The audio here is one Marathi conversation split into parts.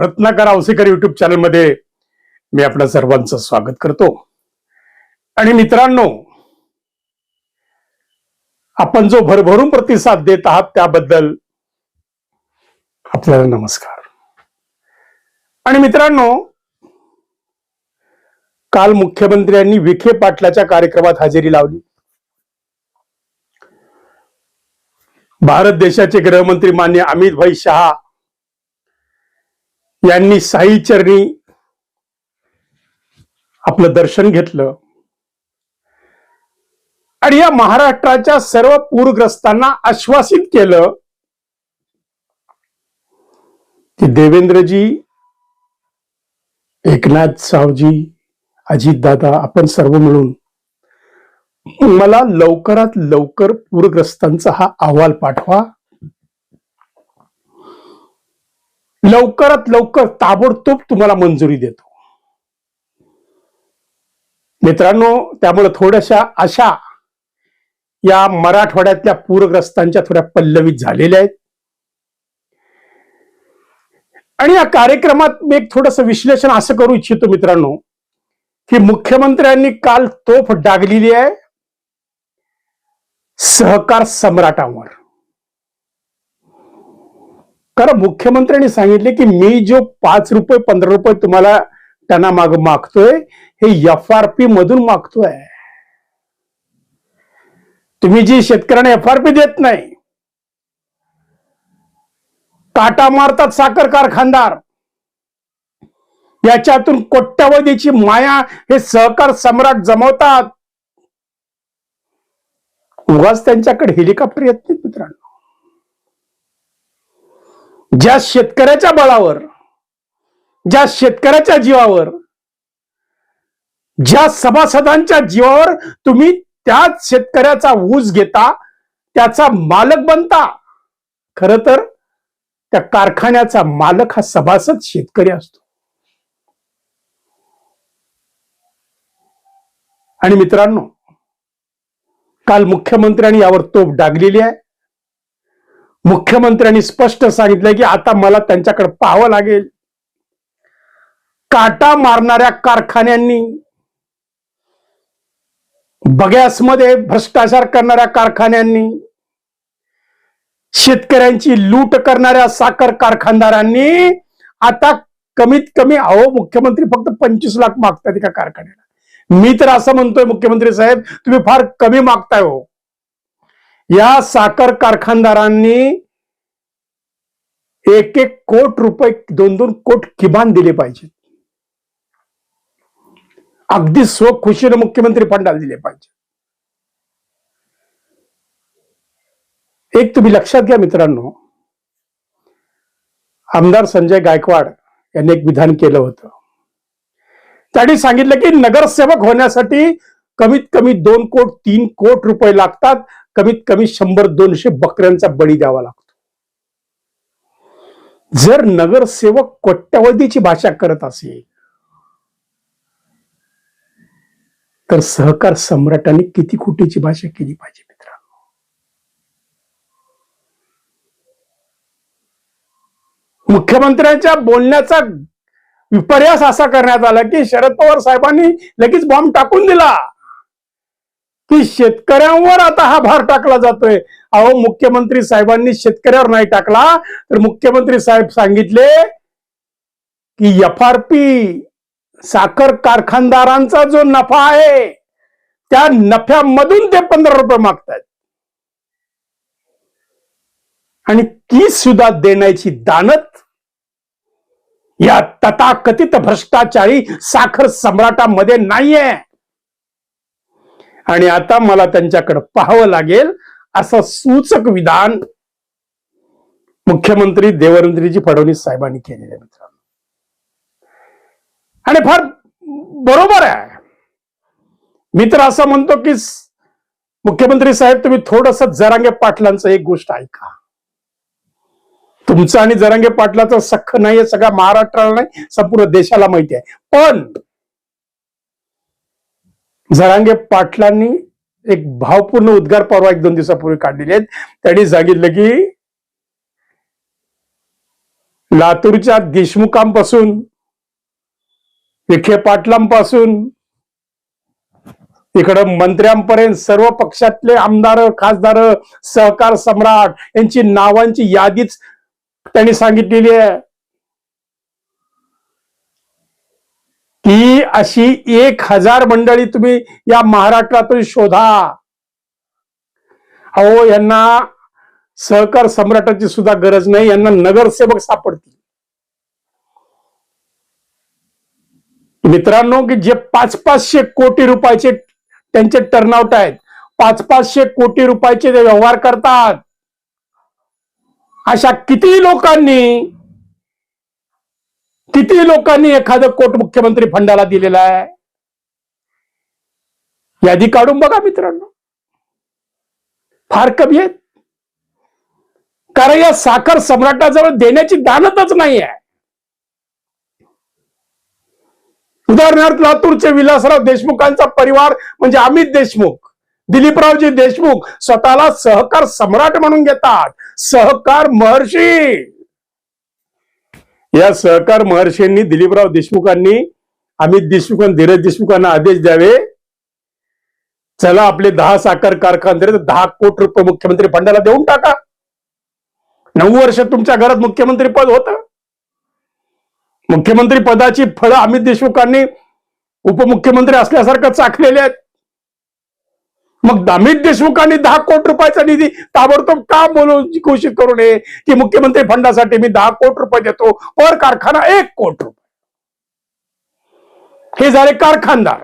रत्नाकर आवसेकर युट्यूब चॅनलमध्ये मी आपल्या सर्वांचं स्वागत करतो. आणि मित्रांनो आपण जो भरभरून प्रतिसाद देत आहात त्याबद्दल आपल्याला नमस्कार. आणि मित्रांनो काल मुख्यमंत्र्यांनी विखे पाटलाच्या कार्यक्रमात हजेरी लावली. भारत देशाचे गृहमंत्री मान्य अमित भाई शहा यांनी साई चरणी आपलं दर्शन घेतलं. आणि या महाराष्ट्राच्या सर्व पूरग्रस्तांना आश्वासित केलं की देवेंद्रजी एकनाथ सावजी अजितदादा आपण सर्व मिळून मला लवकरात लवकर पूरग्रस्तांचा हा अहवाल पाठवा. लवकरात लवकर ताबडतोब तुम्हाला मंजुरी देतो. मित्रांनो त्यामुळे थोड्याशा अशा या मराठवाड्यातल्या पूरग्रस्तांच्या थोड्या पल्लवित झालेल्या आहेत. आणि या कार्यक्रमात मी एक थोडस विश्लेषण असं करू इच्छितो मित्रांनो की मुख्यमंत्र्यांनी काल तोफ डागलेली आहे. सहकार सम्राटावर. कारण मुख्यमंत्र्यांनी सांगितले की मी जो पाच रुपये पंधरा रुपये तुम्हाला त्यांना माग मागतोय हे एफ आर पी मधून मागतोय. तुम्ही जी शेतकऱ्यांना एफ आर पी देत नाही काटा मारतात साखर कारखानदार याच्यातून कोट्यावधीची माया हे सहकार सम्राट जमवतात. उगाच त्यांच्याकडे हेलिकॉप्टर येत नाहीत मित्रांनो. ज्या शेतकऱ्याच्या बळावर ज्या शेतकऱ्याच्या जीवावर ज्या सभासदांच्या जीवावर तुम्ही त्याच शेतकऱ्याचा ऊस घेता त्याचा मालक बनता खर तर त्या कारखान्याचा मालक हा सभासद शेतकरी असतो. आणि मित्रांनो काल मुख्यमंत्र्यांनी यावर तोप डागलेली आहे. मुख्यमंत्र्यांनी स्पष्ट सांगितलंय की आता मला त्यांच्याकडे पाहावं लागेल. काटा मारणाऱ्या कारखान्यांनी बगॅसमध्ये भ्रष्टाचार करणाऱ्या कारखान्यांनी शेतकऱ्यांची लूट करणाऱ्या साखर कारखानदारांनी आता कमीत कमी अहो मुख्यमंत्री फक्त पंचवीस लाख मागतात एका कारखान्याला. मी तर असं म्हणतोय मुख्यमंत्री साहेब तुम्ही फार कमी मागताय हो. या साखर कारखानदारांनी एक एक कोट रुपये दोन दोन कोट किमान दिले पाहिजेत अगदी स्वखुशीने मुख्यमंत्री फंडाला दिले पाहिजे. एक तुम्ही लक्षात घ्या मित्रांनो आमदार संजय गायकवाड यांनी एक विधान केलं होतं. त्यांनी सांगितलं की नगरसेवक होण्यासाठी कमीत कमी दोन कोट तीन कोट रुपये लागतात. कमीत कमी शंभर दोनशे बकऱ्यांचा बळी द्यावा लागतो. जर नगरसेवक कोट्यावधीची भाषा करत असेल तर सहकार सम्राटांनी किती खोटीची भाषा केली पाहिजे मित्रांनो? मुख्यमंत्र्यांच्या बोलण्याचा विपर्यास असा करण्यात आला की शरद पवार साहेबांनी लगेच बॉम्ब टाकून दिला. की शेतकऱ्यांवर आता हा भार टाकला जातोय. अहो मुख्यमंत्री साहेबांनी शेतकऱ्यावर नाही टाकला तर मुख्यमंत्री साहेब सांगितले की एफ आर पी साखर कारखानदारांचा जो नफा आहे त्या नफ्यामधून ते पंधरा रुपये मागतायत. आणि ती सुद्धा देण्याची दानत या तथाकथित भ्रष्टाचारी साखर सम्राटामध्ये नाहीये. आणि आता मला त्यांच्याकडे पाहावं लागेल असं सूचक विधान मुख्यमंत्री देवेंद्रजी फडणवीस साहेबांनी केलेले मित्रांनो. आणि फार बरोबर आहे. मी तर असं म्हणतो की मुख्यमंत्री साहेब तुम्ही थोडस जरांगे पाटलांचं एक गोष्ट ऐका. तुमचं आणि जरांगे पाटलाचं सख्ख नाहीये सगळ्या महाराष्ट्राला नाही संपूर्ण देशाला माहिती आहे. पण जरांगे पाटलांनी एक भावपूर्ण उद्गार परवा एक दोन दिवसापूर्वी काढलेले आहेत. त्यांनी सांगितलं की लातूरच्या देशमुखांपासून विखे पाटलांपासून इकडं मंत्र्यांपर्यंत सर्व पक्षातले आमदार खासदार सहकार सम्राट यांची नावांची यादीच त्यांनी सांगितलेली आहे. ही अशी एक हजार मंडळी तुम्ही या महाराष्ट्रातून शोधा. अहो यांना सहकार सम्राटाची सुद्धा गरज नाही यांना नगरसेवक सापडतील. मित्रांनो की जे पाच पाचशे कोटी रुपयाचे त्यांचे टर्नआउट आहेत पाच पाचशे कोटी रुपयाचे ते व्यवहार करतात. अशा किती लोकांनी किती लोकांनी एखादं कोट मुख्यमंत्री फंडाला दिलेला आहे? यादी काढून बघा मित्रांनो. फार कमी आहेत. कारण या साखर सम्राटाजवळ देण्याची दानतच नाही आहे उदाहरणार्थ लातूरचे विलासराव देशमुखांचा परिवार म्हणजे अमित देशमुख दिलीपरावजी देशमुख स्वतःला सहकार सम्राट म्हणून घेतात. सहकार महर्षी. या सहकार महर्षींनी दिलीपराव देशमुखांनी अमित देशमुख आणि धीरज देशमुखांना आदेश द्यावे. चला आपले दहा साखर कारखाने दहा कोटी रुपये मुख्यमंत्री फंडाला देऊन टाका. नऊ वर्ष तुमच्या घरात मुख्यमंत्री पद होतं. मुख्यमंत्री पदाची फळं अमित देशमुखांनी उपमुख्यमंत्री असल्यासारखं चाखलेले आहेत. मग अमित देशमुखांनी दहा कोटी रुपयाचा निधी ताबडतोब का बोलून घोषित करू नये? की मुख्यमंत्री फंडासाठी मी दहा कोटी रुपये देतो पर कारखाना एक कोटी रुपये. हे झाले कारखानदार.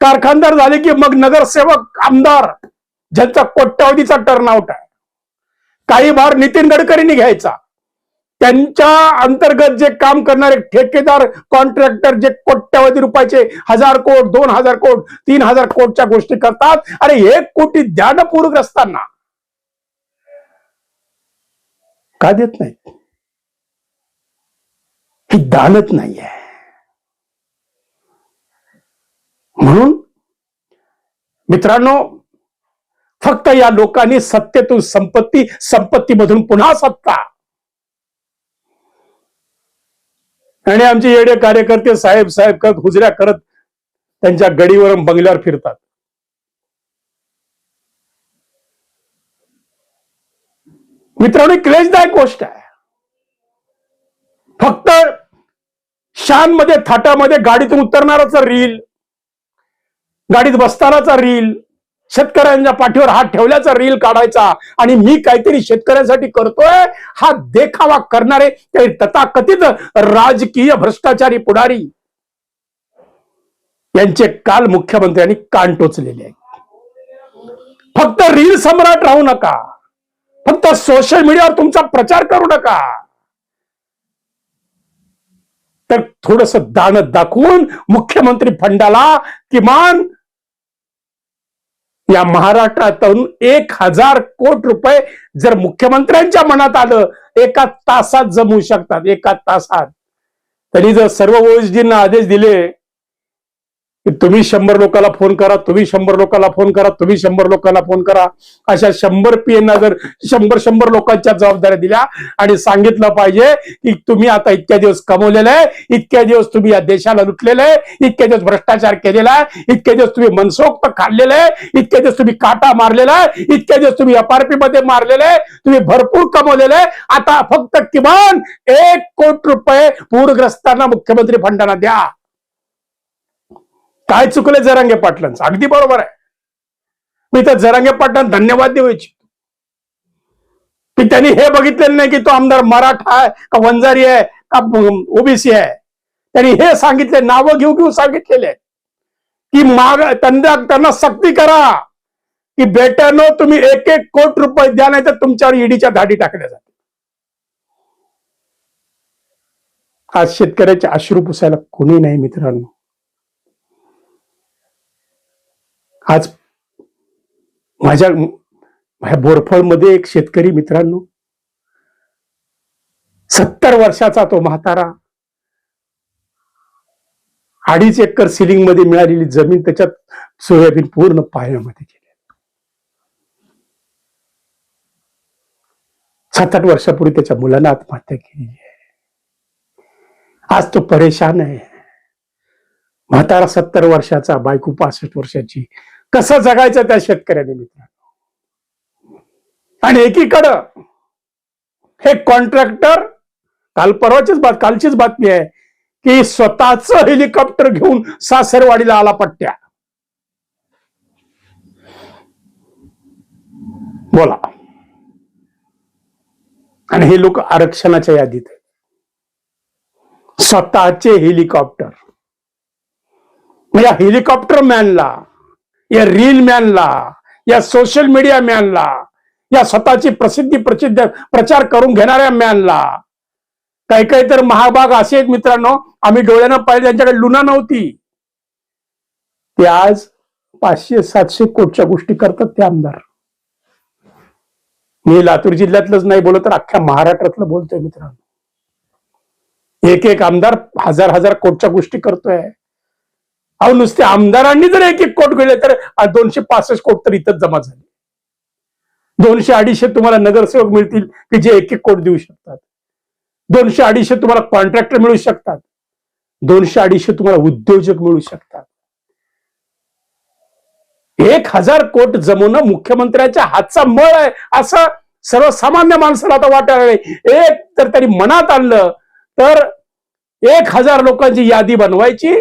कारखानदार झाले की मग नगरसेवक आमदार ज्यांचा कोट्यावधीचा टर्नआउट आहे. काही भार नितीन गडकरींनी घ्यायचा. त्यांच्या अंतर्गत जे काम करणारे ठेकेदार कॉन्ट्रॅक्टर जे कोट्यावधी रुपयाचे हजार कोट दोन हजार कोट तीन हजार कोटच्या गोष्टी करतात. अरे एक कोटी ध्यानपूरग्रस्तांना का देत नाहीत? ही दानत नाहीये. म्हणून मित्रांनो फक्त या लोकांनी सत्तेतून संपत्ती संपत्तीमधून पुन्हा सत्ता. आणि आमचे येडे कार्यकर्ते साहेब साहेब करत हुजऱ्या करत त्यांच्या गडीवर बंगल्यावर फिरतात. मित्रांनो क्लेशदायक गोष्ट आहे. फक्त शानमध्ये थाटामध्ये गाडीतून उतरणाराचा रील गाडीत बसतानाचा रील शेतकऱ्यांच्या पाठीवर हात ठेवल्याचा रील काढायचा आणि मी काहीतरी शेतकऱ्यांसाठी करतोय हा देखावा करणारे ते तथाकथित राजकीय भ्रष्टाचारी पुढारी यांचे काल मुख्यमंत्र्यांनी कान टोचलेले आहेत. फक्त रील सम्राट राहू नका. फक्त सोशल मीडियावर तुमचा प्रचार करू नका. तर थोडस दान दाखवून मुख्यमंत्री फंडाला किमान या महाराष्ट्रातून एक हजार कोट रुपये जर मुख्यमंत्र्यांच्या मनात आलं एका तासात जमवू शकतात एका तासात. तरी जर सर्व ओएसडींना आदेश दिले की तुम्ही शंभर लोकांना फोन करा तुम्ही शंभर लोकांना फोन करा तुम्ही शंभर लोकांना फोन करा. अशा शंभर पीएना जर शंभर शंभर लोकांच्या जबाबदाऱ्या दिल्या आणि सांगितलं पाहिजे की तुम्ही आता इतक्या दिवस कमवलेलं आहे इतक्या दिवस तुम्ही या देशाला लुटलेलं आहे इतक्या दिवस भ्रष्टाचार केलेला आहे इतक्या दिवस तुम्ही मनसोक्त खाल्लेलं आहे इतक्या दिवस तुम्ही काटा मारलेला आहे इतक्या दिवस तुम्ही एफआरपी मध्ये मारलेले आहे तुम्ही भरपूर कमवलेलं आहे. आता फक्त किमान एक कोटी रुपये पूरग्रस्तांना मुख्यमंत्री फंडाना द्या. काय चुकले जरांगे पाटलांचं? अगदी बरोबर आहे. मी तर जरांगे पाटलांना धन्यवाद देऊ इच्छितो. की त्यांनी हे बघितलेलं नाही की तो आमदार मराठा आहे का वंजारी आहे का ओबीसी आहे. त्यांनी हे सांगितले नावं घेऊ घेऊ सांगितलेले. आहेत की माग त्यांना त्यांना सक्ती करा. की बेट्यानो तुम्ही एक एक कोट रुपये द्या नाही तर तुमच्यावर ईडीच्या धाडी टाकल्या जातील. आज शेतकऱ्याचे अश्रू पुसायला कोणी नाही मित्रांनो. आज माझ्या माझ्या बोरफळमध्ये एक शेतकरी मित्रांनो सत्तर वर्षाचा तो म्हातारा अडीच एकर सिलिंगमध्ये मिळालेली जमीन त्याच्यात सोयाबीन पूर्ण पाण्यामध्ये गेले सात आठ वर्षापूर्वी त्याच्या मुलांना आत्महत्या केली आहे. आज तो परेशान आहे. म्हातारा सत्तर वर्षाचा बायको पासष्ट वर्षाची कसं जगायचं त्या शेतकऱ्याने मित्रांनो? आणि एकीकडं हे कॉन्ट्रॅक्टर काल परवाचीच बात कालचीच बातमी आहे की स्वतःच हेलिकॉप्टर घेऊन सासरवाडीला आला पट्ट्या. बोला. आणि हे लोक आरक्षणाच्या यादीत आहेत. स्वतःचे हेलिकॉप्टर म्हणजे या हेलिकॉप्टर मॅनला या रील मॅनला या सोशल मीडिया मॅनला या स्वतःची प्रसिद्धी प्रसिद्ध प्रचार करून घेणाऱ्या मॅनला काही काही तर महाभाग असे आहेत मित्रांनो आम्ही डोळ्यानं पाहिजे त्यांच्याकडे लुना नव्हती. ते आज पाचशे सातशे कोटच्या गोष्टी करतात ते आमदार. मी लातूर जिल्ह्यातलंच नाही बोलत तर अख्ख्या महाराष्ट्रातलं बोलतोय मित्रांनो. एक एक आमदार हजार हजार कोटच्या गोष्टी करतोय. अहो नुसते आमदारांनी जर एक एक कोट गेले तर दोनशे पासष्ट कोट तर इथंच जमा झाले. दोनशे अडीचशे तुम्हाला नगरसेवक मिळतील की जे एक एक कोट देऊ शकतात. दोनशे अडीचशे तुम्हाला कॉन्ट्रॅक्टर मिळू शकतात. दोनशे अडीचशे तुम्हाला उद्योजक मिळू शकतात. एक हजार कोट जमवणं मुख्यमंत्र्याच्या हातचा मळ आहे असं सर्वसामान्य माणसाला आता वाटायला एक तर त्यांनी मनात आणलं तर एक हजार लोकांची यादी बनवायची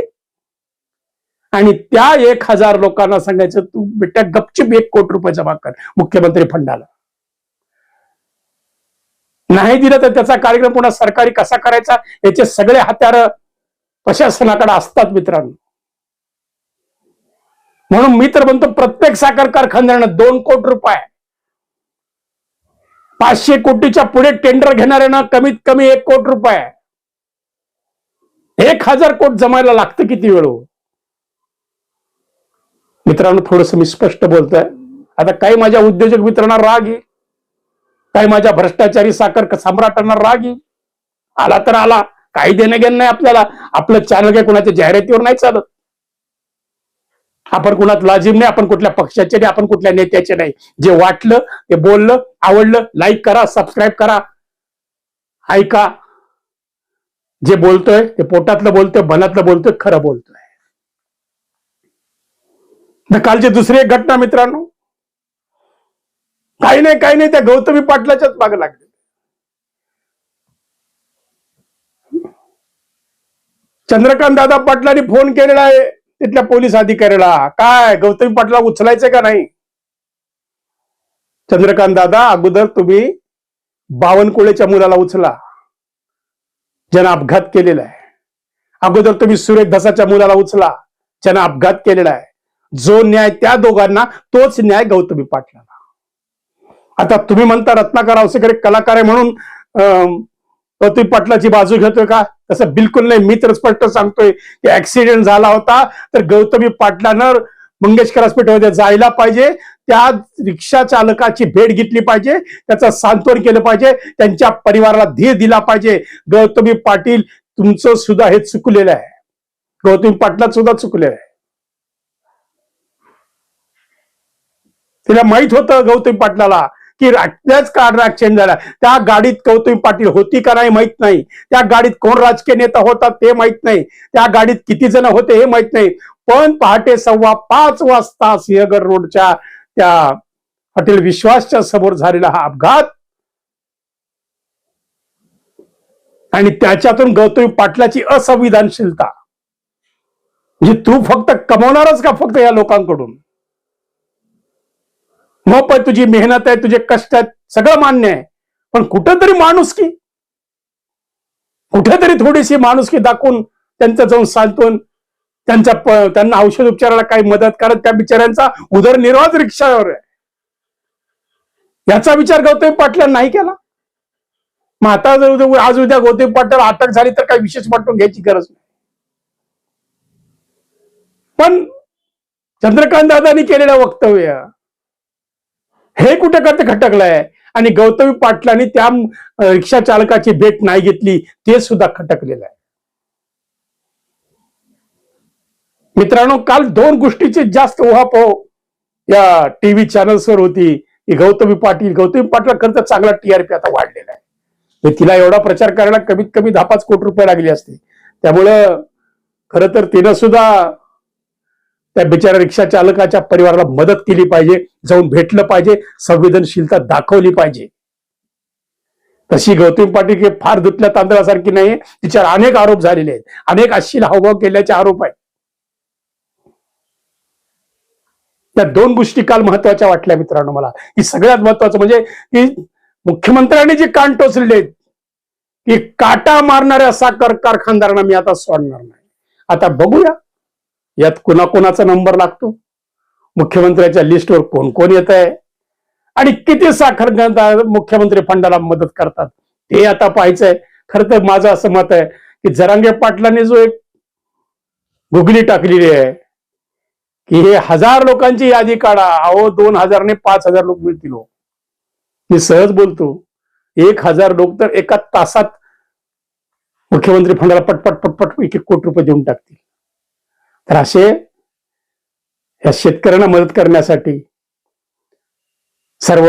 आणि त्या एक हजार लोकांना सांगायचं तू बेटा गपचिप एक कोटी रुपये जमा कर. मुख्यमंत्री फंडाला. नाही दिलं तर त्याचा कार्यक्रम पुन्हा सरकारी कसा करायचा? याचे सगळे हत्यार प्रशासनाकडे असतात मित्रांनो. म्हणून मी तर म्हणतो प्रत्येक साखर कारखान्यानं दोन कोटी रुपये. पाचशे कोटीच्या पुढे टेंडर घेणाऱ्यानं कमीत कमी एक कोटी रुपये. एक हजार कोट जमायला लागतं किती वेळ हो? मित्रांनो थोडस मी स्पष्ट बोलतोय. आता काही माझ्या उद्योजक मित्रांना राग येईल. काही माझ्या भ्रष्टाचारी साखर सम्राटांना राग येईल. आला तर आला. काही देणं घेणं नाही आपल्याला. आपलं चॅनल काही कोणाच्या जाहिरातीवर नाही चालत. आपण कुणात लाजीम नाही आपण कुठल्या पक्षाचे नाही आपण कुठल्या नेत्याचे नाही. जे वाटलं ते बोललं आवडलं लाईक करा सबस्क्राईब करा. ऐका. जे बोलतोय ते पोटातलं बोलतोय बनातलं बोलतोय खरं बोलतोय. तर कालची दुसरी एक घटना मित्रांनो. काही नाही काही नाही त्या गौतमी पाटलाच्याच माग लागले. चंद्रकांत दादा पाटलांनी फोन केलेला आहे तिथल्या पोलीस अधिकाऱ्याला. काय गौतमी पाटला उचलायचं का नाही? चंद्रकांत दादा अगोदर तुम्ही बावनकुळेच्या मुलाला उचला. ज्यानं अपघात केलेला आहे. अगोदर तुम्ही सुरेश धसाच्या मुलाला उचला. ज्यानं अपघात केलेला आहे. जो न्याय त्या दोघांना तोच न्याय गौतमी पाटलाला आता तुम्ही म्हणता रत्नाकर अवसेकर एक कलाकार आहे म्हणून अं, गौतमी पाटलाची बाजू घेतोय का? तसं बिलकुल नाही. मी तर स्पष्ट सांगतोय की ऍक्सिडेंट झाला होता तर गौतमी पाटलानं मंगेशकर हॉस्पिटलमध्ये जायला पाहिजे. त्या रिक्षा चालकाची भेट घेतली पाहिजे. त्याचं सांत्वन केलं पाहिजे. त्यांच्या परिवाराला धीर दिला पाहिजे. गौतमी पाटील तुमचं सुद्धा हे चुकलेलं आहे. गौतमी पाटलात सुद्धा चुकलेलं आहे. तिला माहीत होतं गौतमी पाटलाला की त्याच कार ऍक्सिडेंट झाला. त्या गाडीत गौतमी पाटील होती का नाही माहीत नाही. त्या गाडीत कोण राजकीय नेता होता ते माहीत नाही. त्या गाडीत किती जण होते हे माहीत नाही. पण पहाटे सव्वा पाच वाजता सिंहगड रोडच्या त्या हॉटेल विश्वासच्या समोर झालेला हा अपघात. आणि त्याच्यातून गौतमी पाटलाची असंविधानशीलता. म्हणजे तू फक्त कमवणारच का फक्त या लोकांकडून? मग पण तुझी मेहनत आहे तुझे कष्ट आहेत सगळं मान्य आहे. पण कुठंतरी माणुसकी कुठेतरी थोडीशी माणुसकी दाखवून त्यांचं जाऊन सांत्वन त्यांच्या त्यांना औषध उपचाराला काही मदत करत त्या बिचाऱ्यांचा उदरनिर्वाह रिक्षावर आहे. याचा विचार गौतमी पाटलांनी नाही केला. मग आता जर आज उद्या गौतमी पाटील अटक झाली तर काही विशेष वाटून घ्यायची गरज नाही. पण चंद्रकांत दादानी केलेलं वक्तव्य हे कुठे करते खटकलंय? आणि गौतमी पाटलांनी त्या रिक्षा चालकाची भेट नाही घेतली ते सुद्धा खटकलेलं आहे. मित्रांनो काल दोन गोष्टीची जास्त उहापोह या टीव्ही चॅनल्सवर होती की गौतमी पाटील गौतमी पाटील खरं तर चांगला टीआरपी आता वाढलेला आहे. तर तिला एवढा प्रचार करायला कमीत कमी दहा पाच कोटी रुपये लागले असते. त्यामुळं खरं तर तिनं सुद्धा त्या बिचारा रिक्षा चालकाच्या परिवाराला मदत केली पाहिजे जाऊन भेटलं पाहिजे संवेदनशीलता दाखवली पाहिजे. तशी गौतम पाटील हे फार धुतल्या तांदळासारखी नाही तिच्यावर अनेक आरोप झालेले आहेत. अनेक अश्लील हावभाव केल्याचे आरोप आहेत. त्या दोन गोष्टी काल महत्त्वाच्या वाटल्या मित्रांनो मला. की सगळ्यात महत्वाचं म्हणजे की मुख्यमंत्र्यांनी जे कान टोचलेले की काटा मारणाऱ्या साखर कारखानदारांना मी आता सोडणार नाही. आता बघूया यात कुणाकोणाचा नंबर लागतो? मुख्यमंत्र्याच्या लिस्टवर कोण कोण येत आहे आणि किती साखर मुख्यमंत्री फंडाला मदत करतात? ते आता पाहायचंय. खरं तर माझं असं मत आहे की जरांगे पाटलांनी जो एक गुगली टाकलेली आहे की हे हजार लोकांची यादी काढा. अहो दोन हजारने पाच हजार लोक मिळतील हो. मी सहज बोलतो एक हजार लोक तर एका तासात मुख्यमंत्री फंडाला पटपट पटपट एक एक कोटी रुपये देऊन टाकतील. तर असे या शेतकऱ्यांना मदत करण्यासाठी सर्व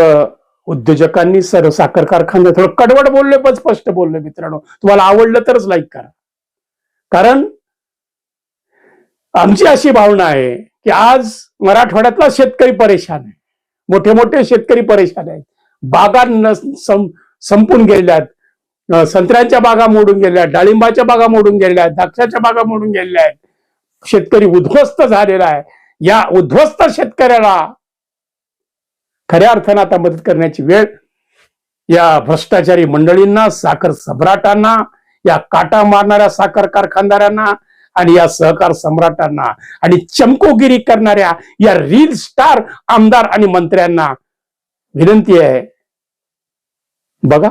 उद्योजकांनी सर्व साखर कारखाने थोडं कडवड बोलले पण स्पष्ट बोलले मित्रांनो. तुम्हाला आवडलं तरच लाईक करा. कारण आमची अशी भावना आहे की आज मराठवाड्यातला शेतकरी परेशान आहे. मोठे मोठे शेतकरी परेशान आहेत. बागा सं- संपून गेलेल्या आहेत संत्र्यांच्या बागा मोडून गेल्या आहेत डाळिंबाच्या बागा मोडून गेलेल्या आहेत द्राक्षाच्या बागा मोडून गेलेल्या आहेत शेतकरी उद्ध्वस्त झालेला आहे. या उद्ध्वस्त शेतकऱ्याला खऱ्या अर्थानं आता मदत करण्याची वेळ. या भ्रष्टाचारी मंडळींना साखर सम्राटांना या काटा मारणाऱ्या साखर कारखानदारांना आणि या सहकार सम्राटांना आणि चमकोगिरी करणाऱ्या या रील स्टार आमदार आणि मंत्र्यांना विनंती आहे. बघा.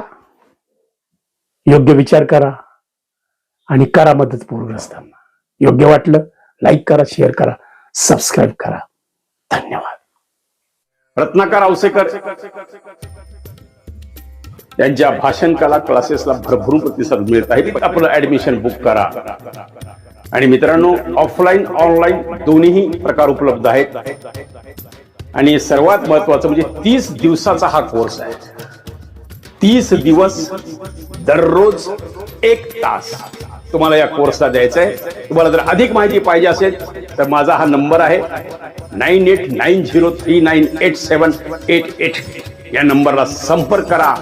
योग्य विचार करा आणि करा मदत पूरग्रस्तांना. योग्य वाटलं? लाईक करा शेअर करा सबस्क्राईब करा. धन्यवाद. रत्नाकर औसेकर यांच्या भाषण कला क्लासेसला भरभरून प्रतिसाद मिळत आहे. आपलं ऍडमिशन बुक करा. आणि मित्रांनो ऑफलाईन ऑनलाईन दोन्ही प्रकार उपलब्ध आहेत. आणि सर्वात महत्वाचं म्हणजे तीस दिवसाचा हा कोर्स आहे. तीस दिवस दररोज एक तास. तुम्हाला या कोर्सला द्यायचा आहे तुम्हाला जर अधिक माहिती पाहिजे असेल तर माझा हा नंबर आहे. Nine eight nine zero three nine eight seven eight eight या नंबरला संपर्क करा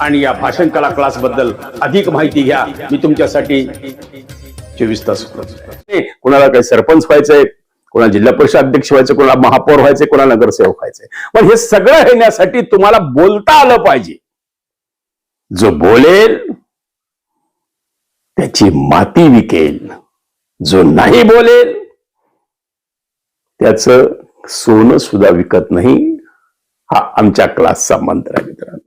आणि या भाषण कला क्लासबद्दल अधिक माहिती घ्या. मी तुमच्यासाठी चोवीस तास कोणाला काही सरपंच व्हायचंय कोणाला जिल्हा परिषद अध्यक्ष व्हायचं कोणाला महापौर व्हायचंय कोणाला नगरसेवक व्हायचंय. पण हे सगळं येण्यासाठी तुम्हाला बोलता आलं पाहिजे. जो बोलेल त्याची माती विकेल. जो नाही बोलेल त्याच सोनं सुद्धा विकत नाही. हा आमच्या क्लासचा मंत्र आहे मित्रांनो.